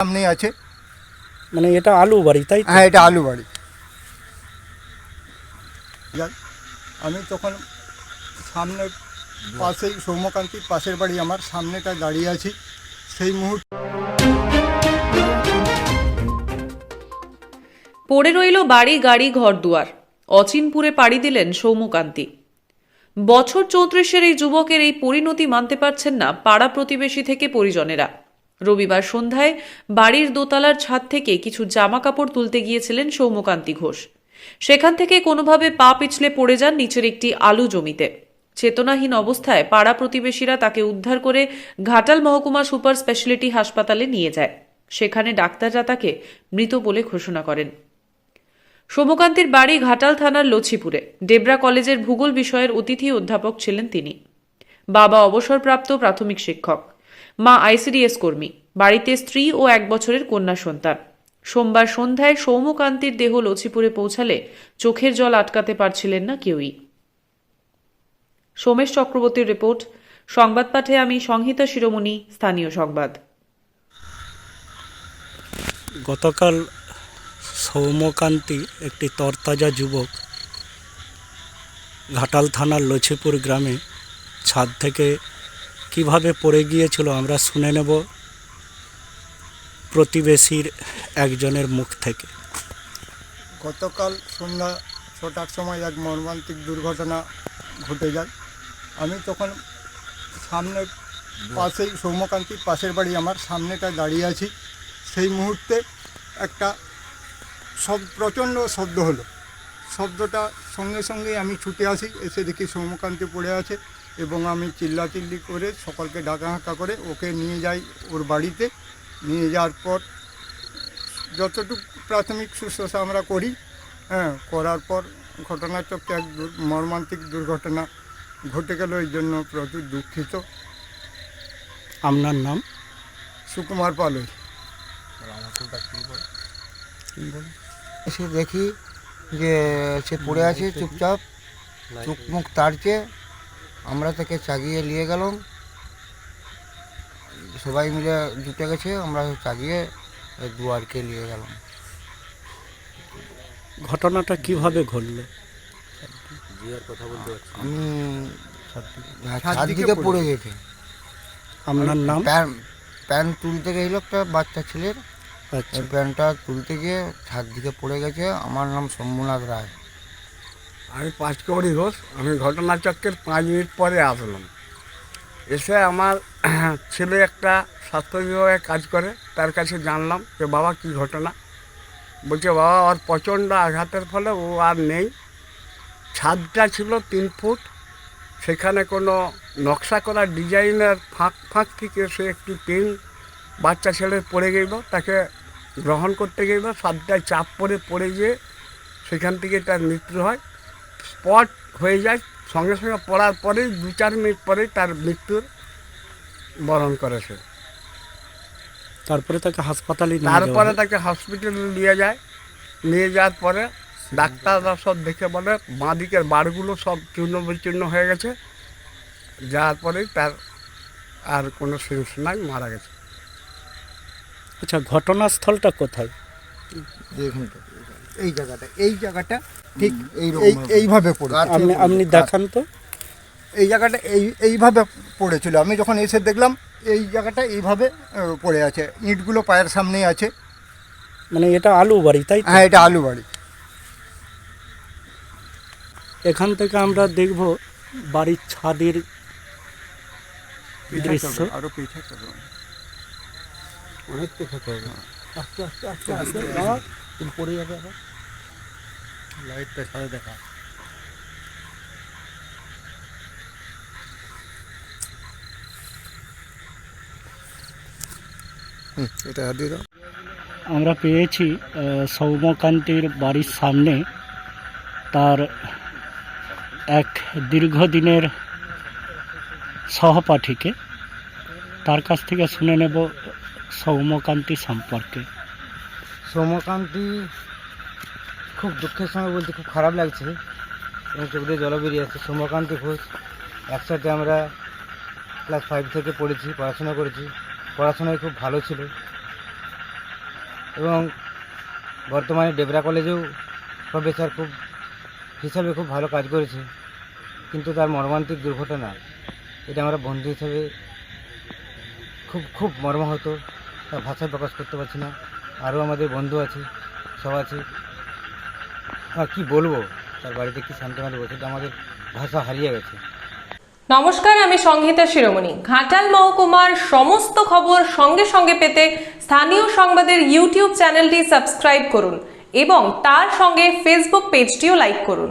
সামনেই আছে। মানে এটা আলু বাড়ি তাই হ্যাঁ এটা আলু বাড়ি। আমি তখন সামনে পাশেই সৌম্যকান্তির পাশের বাড়ি আমার সামনেটা দাঁড়িয়ে আছি সেই মুহূর্তে। পড়ে রইল বাড়ি গাড়ি ঘর দুয়ার। অচিনপুরে পাড়ি দিলেন সৌম্যকান্তি। বছর চৌত্রিশের এই যুবকের এই পরিণতি মানতে পারছেন না পাড়া প্রতিবেশী থেকে পরিজনেরা। রবিবার সন্ধ্যায় বাড়ির দোতলার ছাদ থেকে কিছু জামা কাপড় তুলতে গিয়েছিলেন সৌম্যকান্তি ঘোষ। সেখান থেকে কোনোভাবে পা পিছলে পড়ে যান নিচের একটি আলু জমিতে। চেতনাহীন অবস্থায় পাড়া প্রতিবেশীরা তাকে উদ্ধার করে ঘাটাল মহকুমা সুপার স্পেশালিটি হাসপাতালে নিয়ে যায়। সেখানে ডাক্তাররা তাকে মৃত বলে ঘোষণা করেন। সোমকান্তের বাড়ি ঘাটাল থানার লছিপুরে। ডেবরা কলেজের ভূগোল বিষয়ের অতিথি অধ্যাপক ছিলেন তিনি। বাবা অবসরপ্রাপ্ত প্রাথমিক শিক্ষক। মা আইসিডিএস কর্মী। বাড়িতে স্ত্রী ও এক বছরের কন্যা সন্তান। সোমবার সন্ধ্যায় সৌম্যকান্তির দেহ লছিপুরে পৌঁছালে চোখের জল আটকাতে পারছিলেন না কেউই। সোমেশ চক্রবর্তীর রিপোর্ট, সংবাদ পাঠে আমি সংহিতা শিরোমণি, স্থানীয় সংবাদ। গতকাল সৌম্যকান্তি একটি তরতাজা যুবক ঘাটাল থানার লছিপুর গ্রামে ছাদ থেকে কীভাবে পড়ে গিয়েছিল আমরা শুনে নেব প্রতিবেশীর একজনের মুখ থেকে। গতকাল সন্ধ্যা ছটার সময় এক মর্মান্তিক দুর্ঘটনা ঘটে যায়। আমি তখন সামনে পাশেই সৌম্যকান্তির পাশের বাড়ি আমার সামনেটা দাঁড়িয়ে আছি। সেই মুহূর্তে একটা সব প্রচণ্ড শব্দ হলো। শব্দটা সঙ্গে সঙ্গে আমি ছুটে আসি, এসে দেখি সৌম্যকান্তি পড়ে আছে। এবং আমি চিল্লাচিল্লি করে সকলকে ডাকা হাঁকা করে ওকে নিয়ে যাই ওর বাড়িতে। নিয়ে যাওয়ার পর যতটুকু প্রাথমিক শুশ্রূষা আমরা করি হ্যাঁ করার পর ঘটনাচক্রে এক মর্মান্তিক দুর্ঘটনা ঘটে গেল এই জন্য প্রচুর দুঃখিত। আপনার নাম? সুকুমার পালই। এসে দেখি যে সে পড়ে আছে চুপচাপ চোখ মুখ তাড়ছে আমরা তাকে চাগিয়ে নিয়ে গেলাম। সবাই মিলে জুটে গেছে আমরা চাগিয়ে দুয়ারকে নিয়ে গেলাম। ঘটনাটা কীভাবে ঘটলো? আমি হ্যাঁ, ছাদ ছাদ দিকে দিকে পড়ে পড়ে গেছে। আপনার নাম? প্যান্ট প্যান্ট তুলতে গেছিল একটা বাচ্চা ছেলের। আচ্ছা। প্যান্টটা তুলতে গিয়ে ছাদ দিকে পড়ে গেছে। আমার নাম শম্ভুনাথ রায়। আমি পাঁচকৌড়ি ঘোষ আমি ঘটনাচক্রের পাঁচ মিনিট পরে আসলাম। এসে আমার ছেলে একটা স্বাস্থ্য বিভাগে কাজ করে, তার কাছে জানলাম যে, বাবা, কী ঘটনা? বলছে, বাবা, ওর প্রচণ্ড আঘাতের ফলে ও আর নেই। ছাদটা ছিল তিন ফুট, সেখানে কোনো নকশা করা ডিজাইনের ফাঁক ফাঁক থেকে সে একটি টিন বাচ্চা ছেলে পড়ে গেল, তাকে গ্রহণ করতে গেল। ছাদটায় চাপ পরে পড়ে গিয়ে সেখান থেকে তার মৃত্যু হয়। স্পট হয়ে যায়। সঙ্গে সঙ্গে পড়ার পরেই দু চার মিনিট পরেই তার মৃত্যুর বরণ করেছে তারপরে তাকে হাসপাতালে তারপরে তাকে হসপিটালে নিয়ে যায়। নিয়ে যাওয়ার পরে ডাক্তাররা সব দেখে বলে বাঁ দিকের বাড়গুলো সব চূর্ণ বিচূর্ণ হয়ে গেছে। যাওয়ার পরেই তার আর কোনো সেন্স নাই মারা গেছে। আচ্ছা ঘটনাস্থলটা কোথায়? দেখুন তো। এই জায়গাটা এই জায়গাটা ঠিক এই এই এইভাবে পড়ে আপনি আপনি দেখান তো। এই জায়গাটা এই এইভাবে পড়েছিল। আমি যখন এসে দেখলাম এই জায়গাটা এইভাবে পড়ে আছে। ইঁটগুলো পায়ের সামনেই আছে। মানে এটা আলু বাড়ি তাই হ্যাঁ এটা আলু বাড়ি। এখান থেকে আমরা দেখব বাড়ির ছাদের দৃশ্য। আরও অনেক পেছাতে হবে আস্তে আস্তে আস্তে আস্তে। বাবা, তুমি পড়ে যাবে আবার। লাইটটা দেখা। এটা দিয়ে দাও। আমরা পেয়েছি আহ, সৌম্যকান্তির বাড়ির সামনে। তার এক দীর্ঘদিনের সহপাঠীকে। তার কাছ থেকে শুনে নেব সৌম্যকান্তি সম্পর্কে। সৌম্যকান্তি খুব দুঃখের সঙ্গে বলতে খুব খারাপ লাগছে। এবং চোখ দিয়ে জল বেরিয়ে আসছে। সৌম্যকান্তি ঘোষ, একসাথে আমরা ক্লাস ফাইভ থেকে পড়েছি, পড়াশোনা করেছি। পড়াশোনায় খুব ভালো ছিল। এবং বর্তমানে ডেবরা কলেজেও প্রফেসর খুব, হিসাবে খুব ভালো কাজ করেছে। কিন্তু তার মর্মান্তিক দুর্ঘটনা, এটা আমরা বন্ধু হিসেবে খুব খুব মর্মাহত। তা ভাষায় প্রকাশ করতে পারছি না। আরও আমাদের বন্ধু আছে, সব আছে। কি বলব? তার বাড়িতে কি দেবো সেটা আমাদের ভাষা হারিয়ে গেছে। নমস্কার, আমি সংহিতা শিরোমণি। ঘাটাল মহকুমার সমস্ত খবর সঙ্গে সঙ্গে পেতে স্থানীয় সংবাদের ইউটিউব চ্যানেলটি সাবস্ক্রাইব করুন এবং তার সঙ্গে ফেসবুক পেজটিও লাইক করুন।